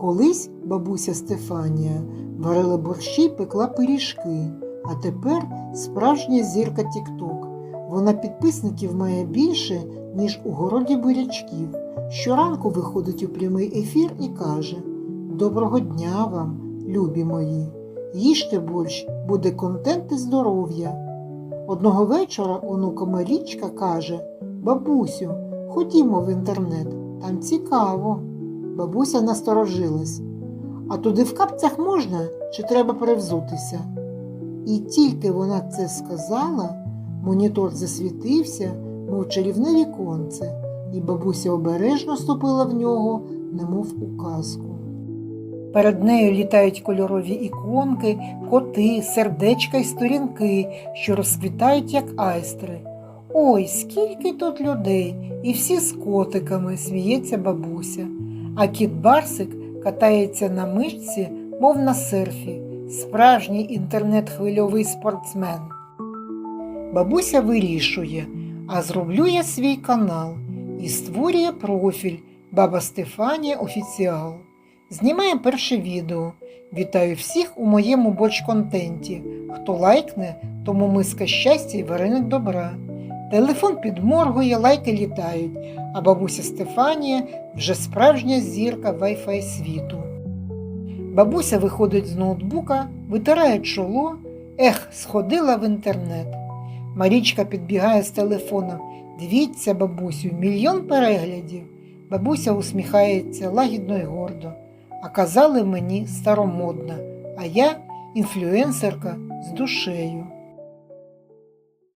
Колись бабуся Стефанія варила борщі й пекла пиріжки, а тепер справжня зірка Тік-Ток. Вона підписників має більше, ніж у городі бурячків. Щоранку виходить у прямий ефір і каже: Доброго дня вам, любі мої! Їжте борщ, буде контент і здоров'я. Одного вечора онука Марічка каже: Бабусю, ходімо в інтернет, там цікаво. Бабуся насторожилась. А туди в капцях можна чи треба перевзутися? І тільки вона це сказала, монітор засвітився, мов чарівне віконце, і бабуся обережно ступила в нього, немов у казку. Перед нею літають кольорові іконки, коти, сердечка й сторінки, що розквітають, як айстри. Ой, скільки тут людей, і всі з котиками, сміється бабуся. А кіт Барсик катається на мишці, мов на серфі, справжній інтернет-хвильовий спортсмен. Бабуся вирішує, а зроблю я свій канал і створює профіль Баба Стефанія Офіціал. Знімає перше відео. Вітаю всіх у моєму боч-контенті. Хто лайкне, тому миска щастя і вареник добра. Телефон підморгує, лайки літають, а бабуся Стефанія вже справжня зірка Wi-Fi світу. Бабуся виходить з ноутбука, витирає чоло, ех, сходила в інтернет. Марічка підбігає з телефоном. Дивіться, бабусю, мільйон переглядів. Бабуся усміхається лагідно й гордо. А казали мені старомодна, а я інфлюенсерка з душею.